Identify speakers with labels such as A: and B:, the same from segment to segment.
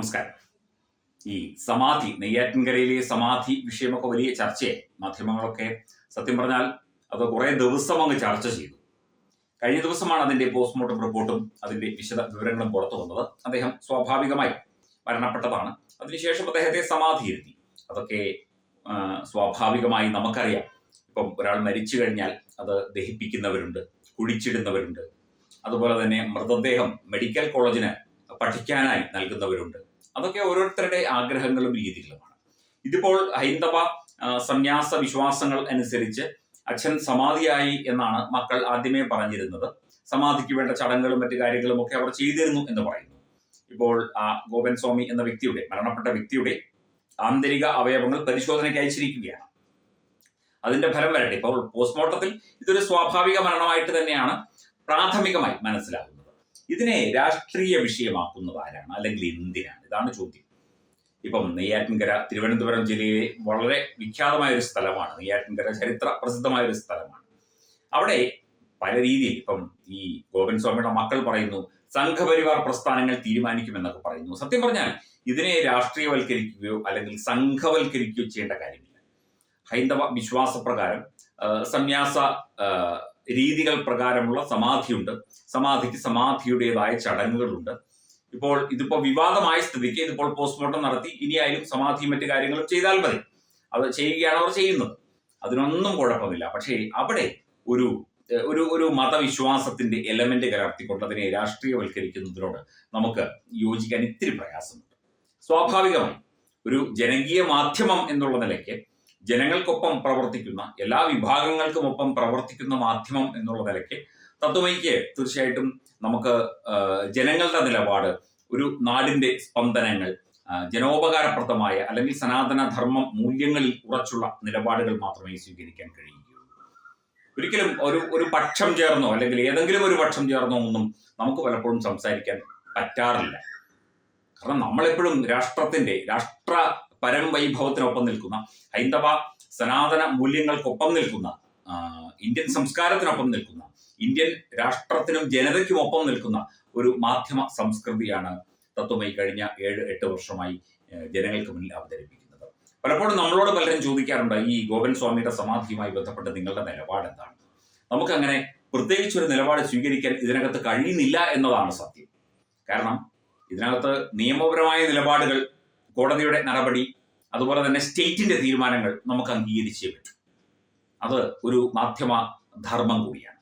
A: നമസ്കാരം. ഈ സമാധി നെയ്യാറ്റിൻകരയിലെ സമാധി വിഷയമൊക്കെ വലിയ ചർച്ചയായി. മാധ്യമങ്ങളൊക്കെ സത്യം പറഞ്ഞാൽ അത് കുറേ ദിവസം അങ്ങ് ചർച്ച ചെയ്തു. കഴിഞ്ഞ ദിവസമാണ് അതിന്റെ പോസ്റ്റ്മോർട്ടം റിപ്പോർട്ടും അതിന്റെ വിശദ വിവരങ്ങളും പുറത്തു വന്നത്. അദ്ദേഹം സ്വാഭാവികമായി മരണപ്പെട്ടതാണ്. അതിനുശേഷം അദ്ദേഹത്തെ സമാധി ഇരുത്തി. അതൊക്കെ സ്വാഭാവികമായി നമുക്കറിയാം. ഇപ്പം ഒരാൾ മരിച്ചു കഴിഞ്ഞാൽ അത് ദഹിപ്പിക്കുന്നവരുണ്ട് കുഴിച്ചിടുന്നവരുണ്ട്. അതുപോലെ തന്നെ മൃതദേഹം മെഡിക്കൽ കോളേജിന് പഠിക്കാനായി നൽകുന്നവരുണ്ട്. അതൊക്കെ ഓരോരുത്തരുടെ ആഗ്രഹങ്ങളും രീതികളുമാണ്. ഇതിപ്പോൾ ഹൈന്ദവ സന്യാസ വിശ്വാസങ്ങൾ അനുസരിച്ച് അച്ഛൻ സമാധിയായി എന്നാണ് മക്കൾ ആദ്യമേ പറഞ്ഞിരുന്നത്. സമാധിക്ക് വേണ്ട ചടങ്ങുകളും മറ്റു കാര്യങ്ങളും ഒക്കെ അവർ ചെയ്തിരുന്നു എന്ന് പറയുന്നു. ഇപ്പോൾ ആ ഗോപൻ സ്വാമി എന്ന വ്യക്തിയുടെ മരണപ്പെട്ട വ്യക്തിയുടെ ആന്തരിക അവയവങ്ങൾ പരിശോധനയ്ക്ക് അയച്ചിരിക്കുകയാണ്. അതിന്റെ ഫലം വരട്ടെ. ഇപ്പോൾ പോസ്റ്റ്മോർട്ടത്തിൽ ഇതൊരു സ്വാഭാവിക മരണമായിട്ട് തന്നെയാണ് പ്രാഥമികമായി മനസ്സിലാകുന്നത്. ഇതിനെ രാഷ്ട്രീയ വിഷയമാക്കുന്നത് ആരാണ് അല്ലെങ്കിൽ എന്തിനാണ്? ഇതാണ് ചോദ്യം. ഇപ്പം നെയ്യാറ്റിൻകര തിരുവനന്തപുരം ജില്ലയിലെ വളരെ വിഖ്യാതമായ ഒരു സ്ഥലമാണ്. നെയ്യാറ്റിൻകര ചരിത്ര പ്രസിദ്ധമായ ഒരു സ്ഥലമാണ്. അവിടെ പല രീതിയിൽ ഇപ്പം ഈ ഗോപൻ സ്വാമിയുടെ മക്കൾ പറയുന്നു സംഘപരിവാർ പ്രസ്ഥാനങ്ങൾ തീരുമാനിക്കുമെന്നൊക്കെ പറയുന്നു. സത്യം പറഞ്ഞാൽ ഇതിനെ രാഷ്ട്രീയവൽക്കരിക്കുകയോ അല്ലെങ്കിൽ സംഘവൽക്കരിക്കുകയോ ചെയ്യേണ്ട കാര്യമില്ല. ഹൈന്ദവ വിശ്വാസപ്രകാരം സന്യാസ രീതികൾ പ്രകാരമുള്ള സമാധിയുണ്ട്. സമാധിക്ക് സമാധിയുടേതായ ചടങ്ങുകളുണ്ട്. ഇപ്പോൾ ഇതിപ്പോ വിവാദമായ സ്ഥിതിക്ക് ഇതിപ്പോൾ പോസ്റ്റ്മോർട്ടം നടത്തി. ഇനിയായാലും സമാധിയും മറ്റു കാര്യങ്ങളും ചെയ്താൽ മതി. അത് ചെയ്യുകയാണ് അവർ ചെയ്യുന്നത്. അതിനൊന്നും കുഴപ്പമില്ല. പക്ഷേ അവിടെ ഒരു ഒരു ഒരു മതവിശ്വാസത്തിന്റെ എലമെന്റ് കലർത്തിക്കൊണ്ട് അതിനെ രാഷ്ട്രീയവൽക്കരിക്കുന്നതിനോട് നമുക്ക് യോജിക്കാൻ ഇത്തിരി പ്രയാസമുണ്ട്. സ്വാഭാവികമായി ഒരു ജനകീയ മാധ്യമം എന്നുള്ള നിലയ്ക്ക് ജനങ്ങൾക്കൊപ്പം പ്രവർത്തിക്കുന്ന എല്ലാ വിഭാഗങ്ങൾക്കുമൊപ്പം പ്രവർത്തിക്കുന്ന മാധ്യമം എന്നുള്ള നിലയ്ക്ക് തത്വമയ്ക്ക് തീർച്ചയായിട്ടും നമുക്ക് ജനങ്ങളുടെ നിലപാട് ഒരു നാടിന്റെ സ്പന്ദനങ്ങൾ ജനോപകാരപ്രദമായ അല്ലെങ്കിൽ സനാതന ധർമ്മം മൂല്യങ്ങളിൽ ഉറച്ചുള്ള നിലപാടുകൾ മാത്രമേ സ്വീകരിക്കാൻ കഴിയുകയുള്ളൂ. ഒരിക്കലും ഒരു ഒരു പക്ഷം ചേർന്നോ അല്ലെങ്കിൽ ഏതെങ്കിലും ഒരു പക്ഷം ചേർന്നോ ഒന്നും നമുക്ക് പലപ്പോഴും സംസാരിക്കാൻ പറ്റാറില്ല. കാരണം നമ്മളെപ്പോഴും രാഷ്ട്രത്തിന്റെ രാഷ്ട്ര പരം വൈഭവത്തിനൊപ്പം നിൽക്കുന്ന ഹൈന്ദവ സനാതന മൂല്യങ്ങൾക്കൊപ്പം നിൽക്കുന്ന ഇന്ത്യൻ സംസ്കാരത്തിനൊപ്പം നിൽക്കുന്ന ഇന്ത്യൻ രാഷ്ട്രത്തിനും ജനതയ്ക്കും ഒപ്പം നിൽക്കുന്ന ഒരു മാധ്യമ സംസ്കൃതിയാണ് തത്വമായി കഴിഞ്ഞ ഏഴ് എട്ട് വർഷമായി ജനങ്ങൾക്ക് മുന്നിൽ അവതരിപ്പിക്കുന്നത്. പലപ്പോഴും നമ്മളോട് പലരും ചോദിക്കാറുണ്ട് ഈ ഗോപൻ സ്വാമിയുടെ സമാധിയുമായി ബന്ധപ്പെട്ട് നിങ്ങളുടെ നിലപാട് എന്താണ്? നമുക്കങ്ങനെ പ്രത്യേകിച്ച് ഒരു നിലപാട് സ്വീകരിക്കാൻ ഇതിനകത്ത് കഴിയുന്നില്ല എന്നതാണ് സത്യം. കാരണം ഇതിനകത്ത് നിയമപരമായ നിലപാടുകൾ കോടതിയുടെ നടപടി അതുപോലെ തന്നെ സ്റ്റേറ്റിന്റെ തീരുമാനങ്ങൾ നമുക്ക് അംഗീകരിച്ചേ പറ്റൂ. അത് ഒരു മാധ്യമ ധർമ്മം കൂടിയാണ്.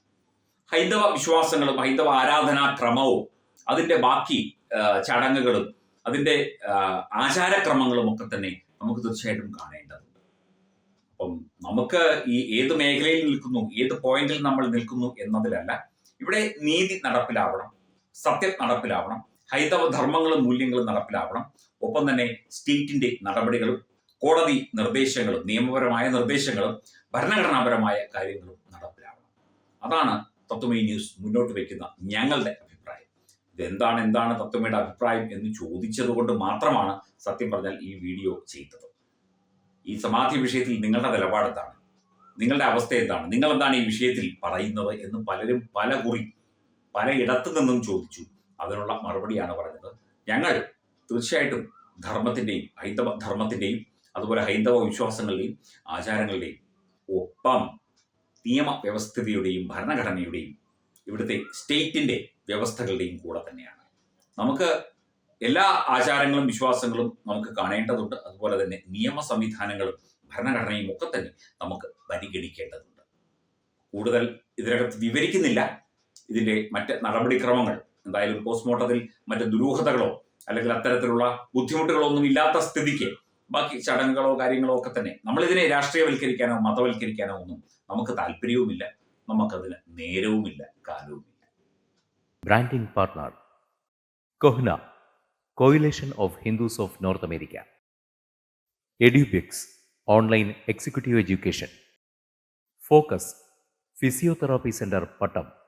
A: ഹൈന്ദവ വിശ്വാസങ്ങളും ഹൈന്ദവ ആരാധനാ ക്രമവും അതിന്റെ ബാക്കി ചടങ്ങുകളും അതിന്റെ ആചാരക്രമങ്ങളും ഒക്കെ തന്നെ നമുക്ക് തീർച്ചയായിട്ടും കാണേണ്ടതുണ്ട്. അപ്പം നമുക്ക് ഈ ഏത് മേഖലയിൽ നിൽക്കുന്നു ഏത് പോയിന്റിൽ നമ്മൾ നിൽക്കുന്നു എന്നതിലല്ല ഇവിടെ നീതി നടപ്പിലാവണം സത്യം നടപ്പിലാവണം ഹൈന്ദവ ധർമ്മങ്ങളും മൂല്യങ്ങളും നടപ്പിലാവണം. ഒപ്പം തന്നെ സ്റ്റേറ്റിന്റെ നടപടികളും കോടതി നിർദ്ദേശങ്ങളും നിയമപരമായ നിർദ്ദേശങ്ങളും ഭരണഘടനാപരമായ കാര്യങ്ങളും നടപ്പിലാവണം. അതാണ് തത്വമേ ന്യൂസ് മുന്നോട്ട് വയ്ക്കുന്ന ഞങ്ങളുടെ അഭിപ്രായം. ഇതെന്താണ് എന്താണ് തത്വമയുടെ അഭിപ്രായം എന്ന് ചോദിച്ചതുകൊണ്ട് മാത്രമാണ് സത്യം പറഞ്ഞാൽ ഈ വീഡിയോ ചെയ്തത്. ഈ സമാധി വിഷയത്തിൽ നിങ്ങളുടെ നിലപാടെന്താണ്? നിങ്ങളുടെ അവസ്ഥ എന്താണ്? നിങ്ങൾ എന്താണ് ഈ വിഷയത്തിൽ പറയുന്നത് എന്ന് പലരും പല കുറി പലയിടത്തു നിന്നും ചോദിച്ചു. അതിനുള്ള മറുപടിയാണ് പറയുന്നത് ഞങ്ങൾ തീർച്ചയായിട്ടും ധർമ്മത്തിന്റെയും ഹൈന്ദവ ധർമ്മത്തിന്റെയും അതുപോലെ ഹൈന്ദവ വിശ്വാസങ്ങളുടെയും ആചാരങ്ങളുടെയും ഒപ്പം നിയമ നിയമവ്യവസ്ഥിതിയുടെയും ഭരണഘടനയുടെയും ഇവിടുത്തെ സ്റ്റേറ്റിന്റെ വ്യവസ്ഥകളുടെയും കൂടെ തന്നെയാണ്. നമുക്ക് എല്ലാ ആചാരങ്ങളും വിശ്വാസങ്ങളും നമുക്ക് കാണേണ്ടതുണ്ട്. അതുപോലെ തന്നെ നിയമ സംവിധാനങ്ങളും ഭരണഘടനയും ഒക്കെ തന്നെ നമുക്ക് പരിഗണിക്കേണ്ടതുണ്ട്. കൂടുതൽ ഇതിനകത്ത് വിവരിക്കുന്നില്ല. ഇതിന്റെ മറ്റ് നടപടിക്രമങ്ങൾ എന്തായാലും പോസ്റ്റ്മോർട്ടത്തിൽ മറ്റ് ദുരൂഹതകളോ അല്ലെങ്കിൽ അത്തരത്തിലുള്ള ബുദ്ധിമുട്ടുകളോ ഒന്നും ഇല്ലാത്ത സ്ഥിതിക്ക് ബാക്കി ചടങ്ങുകളോ കാര്യങ്ങളോ ഒക്കെ തന്നെ നമ്മളിതിനെ രാഷ്ട്രീയവൽക്കരിക്കാനോ മതവൽക്കരിക്കാനോ ഒന്നും നമുക്ക് താല്പര്യവുമില്ല. നമുക്കതിന് നേരവുമില്ല കാലവുമില്ല.
B: Branding partner CoHNA coalition of Hindus of North America Edubix online executive education focus physiotherapy centre Physiotherapy